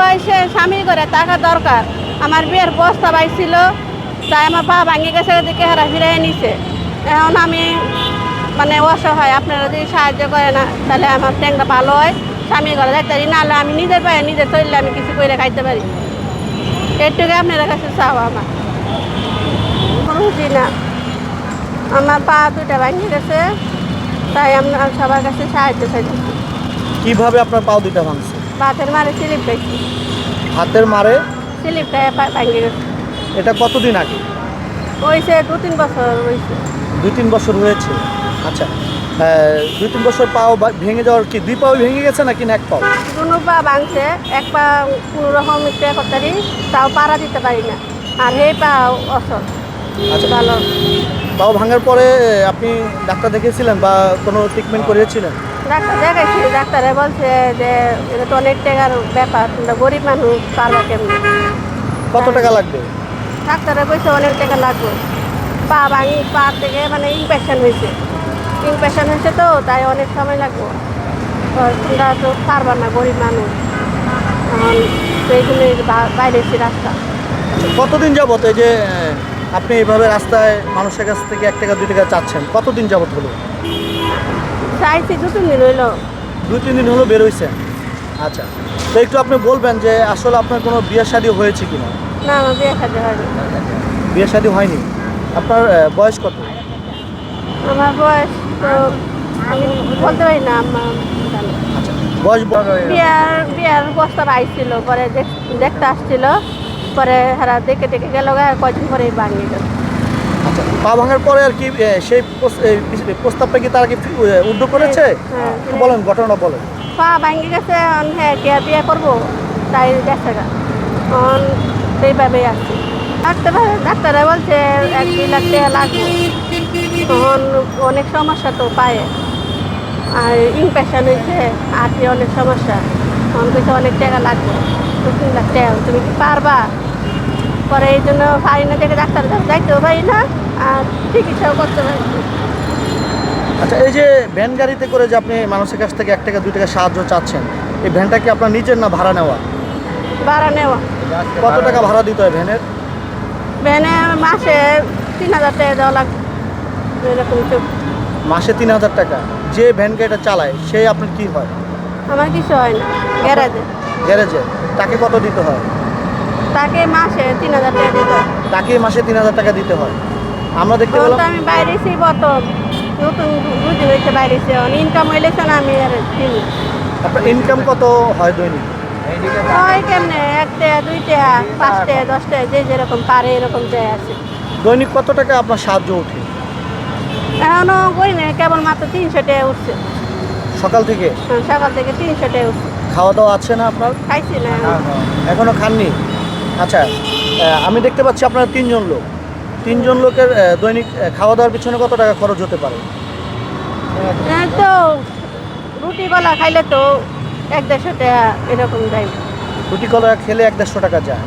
বয়সে স্বামী করে টাকা দরকার। আমার বিয়ের বস্তা পাইছিল তাই আমার পা ভাঙে গেছে দিকে হারা ফিরাই নিছে। এখন আমি মানে অসহায়, আপনারা যদি সাহায্য করে না তাহলে আমার ট্যাংটা ভালো হয়। স্বামী করে যাইতে পারি, নাহলে আমি নিজের পায়ে নিজে চললে আমি কিছু করে খাইতে পারি। এটুকু আপনাদের কাছে চাও আমার। বুঝি না। আমার পা দুটা ভাঙে গেছে, তাই আমরা সবার কাছে সাহায্য চাইছি কীভাবে আপনার পাও দুইটা ভাঙছে? বাতের মারে স্লিপ পেয়েছি হাতের মারে? স্লিপটা ভাঙে গেছে এটা কতদিন আগে? হয়েছে দু তিন বছর হয়েছে দুই তিন বছর হয়েছে। আচ্ছা আহ, দুই তিন বছর পাও ভেঙে যাওয়ার কি দুই পাও ভেঙে গেছে নাকি এক পাও? দুনো পা ভাঙছে এক পা কোনো রকম এ করতে তাও পাড়া দিতে পারি না। আর সেই পা অসল। আচ্ছা। ভালো। পাও ভাঙার পরে আপনি ডাক্তার দেখিয়েছিলেন বা কোনো ট্রিটমেন্ট করিয়েছিলেন? ডাক্তার দেখাইছি ডাক্তারে বলছে যে এটা তো অনেক টাকার ব্যাপার তোমরা গরিব মানুষ পারবা কেমনি? কত টাকা লাগবে? ডাক্তারে বলছে অনেক টাকা লাগবে। পা ভাঙি পা থেকে মানে ইনফেকশন হয়েছে। ইনফেকশন হয়েছে তো তাই অনেক সময় লাগবে। তো তোমরা তো পারবা না গরিব মানুষ। এখন সেই জন্য বাইরে রাস্তা। কতদিন যাবত এই যে আপনি এইভাবে রাস্তায় মানুষের কাছ থেকে এক টাকা দুই টাকা চাচ্ছেন কতদিন যাবত হলো? চাইছি দু তিন দিন দুই তিন দিন হলো বেরোইছেন আচ্ছা তো একটু আপনি বলবেন যে আসলে আপনার কোনো বিয়ে শাদী হয়েছে কি না আমার বিয়ে সাথে হয়নি। বিয়ে শাদী হয়নি। আপনার বয়স কত? আমার বয়স তো আমি বলতে পারি না আমার আচ্ছা বয়স ব- বিয়ার বিয়ার প্রস্তাব আইছিল পরে দেখ- দেখতে আসছিল। পরে হারা দেখে দেখে গেল গা কয়দিন পরে ভাঙিয়ে গেল আচ্ছা পা ভাঙার পরে আর কি সেই প্রস্তাবটা কি তারা কি উদ্যোগ করেছে? হ্যাঁ। একটু বলেন ঘটনাটা বলেন। পা ভাঙে গেছে অন হ্যাঁ কে বিয়ে করব তাই দেখছে গা। সেইভাবেই আসছে ডাক্তার ডাক্তারে বলছে এক দুই লাখ টাকা লাগবে। তখন অনেক সমস্যা তো পায়ে। আর ইনফেকশন হয়েছে আর কি অনেক সমস্যা। তখন কইছে অনেক টাকা লাগবে। দু তিন লাখ টাকা তুমি কি পারবা? পরে এই জন্য পারি না দেখে ডাক্তার যাইতেও পারি না আর চিকিৎসাও করতে পারি আচ্ছা এই যে ভ্যান গাড়িতে করে যে আপনি মানুষের কাছ থেকে এক টাকা দুই টাকা সাহায্য চাচ্ছেন এই ভ্যানটা কি আপনার নিজের না ভাড়া নেওয়া? ভাড়া নেওয়া। কত টাকা ভাড়া দিতে হয় ভ্যানের? ভ্যানে মাসে তিন হাজার টাকা দেওয়া লাগবে এরকম মাসে তিন হাজার টাকা। যে ভ্যান গাড়িটা চালায় সে আপনার কি হয়? আমার কিছু হয় না। গ্যারাজে। গ্যারেজে। তাকে কত দিতে হয়? তাকে মাসে তিন হাজার টাকা দিত তাকে মাসে তিন হাজার টাকা দিতে হয়। আমরা দেখতে তখন তো পেলাম আমি বাইরে এসেই বত নতুন বুঝি হয়েছে বাইরে এসে ইনকাম হইলেছে না আমি আর কিনি আপনার ইনকাম কত হয় দৈনিক? হয় কেমনে? একটা দুইটা পাঁচটা দশটা যে যেরকম পারে এরকম দেয় আছে। দৈনিক কত টাকা আপনার সাহায্য ওঠে এখনও করি না কেবল মাত্র তিনশো টাকা উঠছে। সকাল থেকে? হ্যাঁ, সকাল থেকে তিনশো টাকা খাওয়া দাওয়া আছে না আপনার? খাইছি না। এখনও খাননি? আচ্ছা আহ, আমি দেখতে পাচ্ছি আপনারা তিনজন লোক। তিনজন লোকের আহ, দৈনিক আহ, খাওয়া দাওয়ার পিছনে কত টাকা খরচ হতে পারে? তো রুটি খাইলে তো এক দেড়শো টাকা এরকম দেয়। রুটি কলা খেলে এক দেড়শো টাকা যায়।